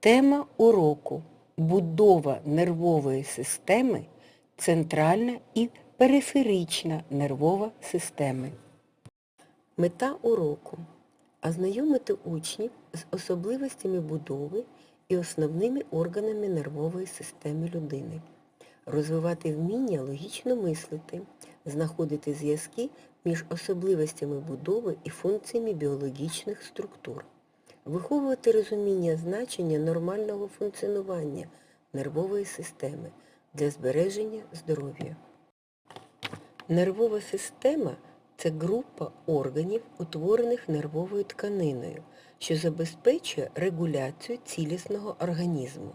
Тема уроку Будова нервової системи, центральна і периферична нервова системи. Мета уроку ознайомити учнів з особливостями будови і основними органами нервової системи людини, розвивати вміння логічно мислити, знаходити зв'язки між особливостями будови і функціями біологічних структур, виховувати розуміння значення нормального функціонування нервової системи для збереження здоров'я. Нервова система це група органів, утворених нервовою тканиною, що забезпечує регуляцію цілісного організму.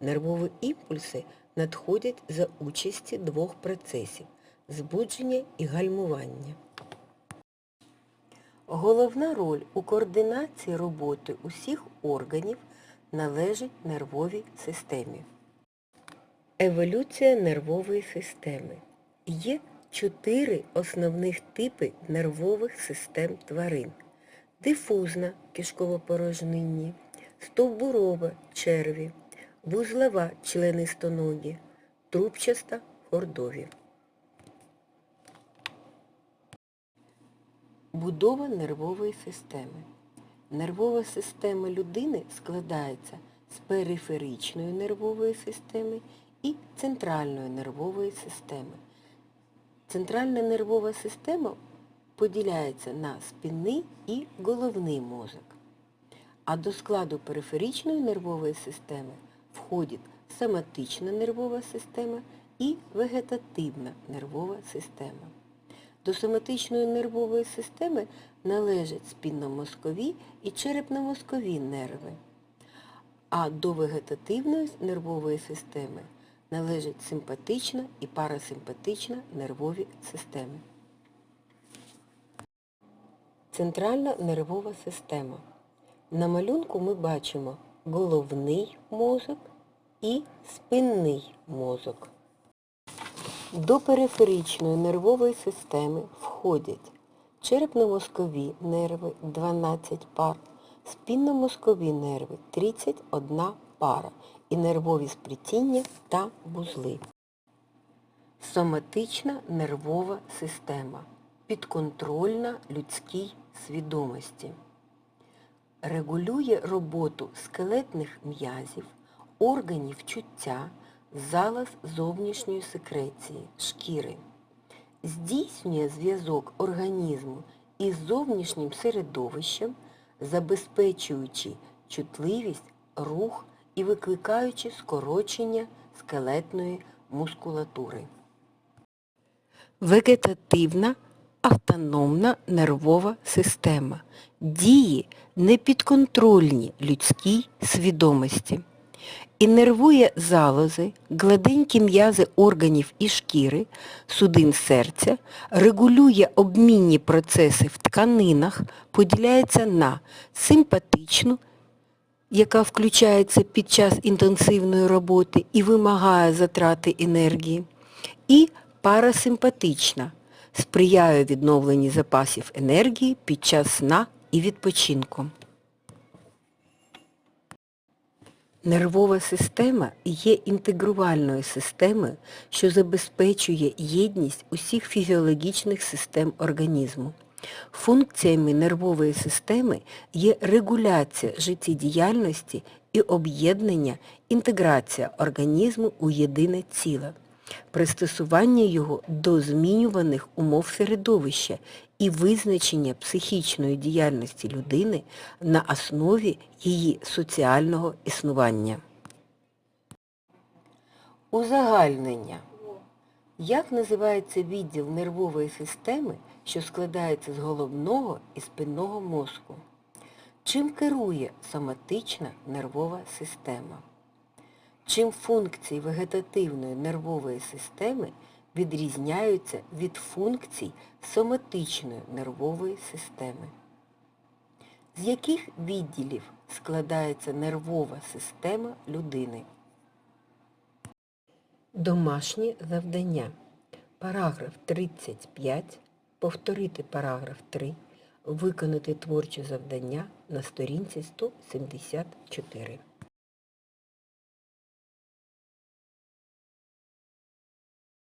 Нервові імпульси надходять за участі двох процесів – збудження і гальмування. Головна роль у координації роботи усіх органів належить нервовій системі. Еволюція нервової системи. Є чотири основних типи нервових систем тварин. Дифузна кишково-порожнинні, стовбурова черві, вузлова членистоногі, трубчаста хордові. Будова нервової системи. Нервова система людини складається з периферичної нервової системи і центральної нервової системи. Центральна нервова система поділяється на спинний і головний мозок. А до складу периферичної нервової системи входить соматична нервова система і вегетативна нервова система. До соматичної нервової системи належать спінномозкові і черепно-мозкові нерви, а до вегетативної нервової системи належать симпатична і парасимпатична нервові системи. Центральна нервова система. На малюнку ми бачимо головний мозок і спинний мозок. До периферичної нервової системи входять черепно-мозкові нерви 12 пар, спінномозкові нерви 31 пара і нервові сплетіння та вузли. Соматична нервова система. Підконтрольна людській свідомості. Регулює роботу скелетних м'язів, органів чуття, залоз зовнішньої секреції, шкіри. Здійснює зв'язок організму із зовнішнім середовищем, забезпечуючи чутливість, рух і викликаючи скорочення скелетної мускулатури. Вегетативна автономна нервова система. Дії непідконтрольні людській свідомості. Іннервує залози, гладенькі м'язи органів і шкіри, судин серця, регулює обмінні процеси в тканинах, поділяється на симпатичну, яка включається під час інтенсивної роботи і вимагає затрати енергії, і парасимпатична, сприяє відновленню запасів енергії під час сна і відпочинку. Нервова система є інтегрувальною системою, що забезпечує єдність усіх фізіологічних систем організму. Функціями нервової системи є регуляція життєдіяльності і об'єднання, інтеграція організму у єдине ціле, пристосування його до змінюваних умов середовища і визначення психічної діяльності людини на основі її соціального існування. Узагальнення. Як називається відділ нервової системи, що складається з головного і спинного мозку? Чим керує соматична нервова система? Чим функції вегетативної нервової системи відрізняються від функцій соматичної нервової системи? З яких відділів складається нервова система людини? Домашнє завдання. Параграф 35. Повторити параграф 3. Виконати творче завдання на сторінці 174.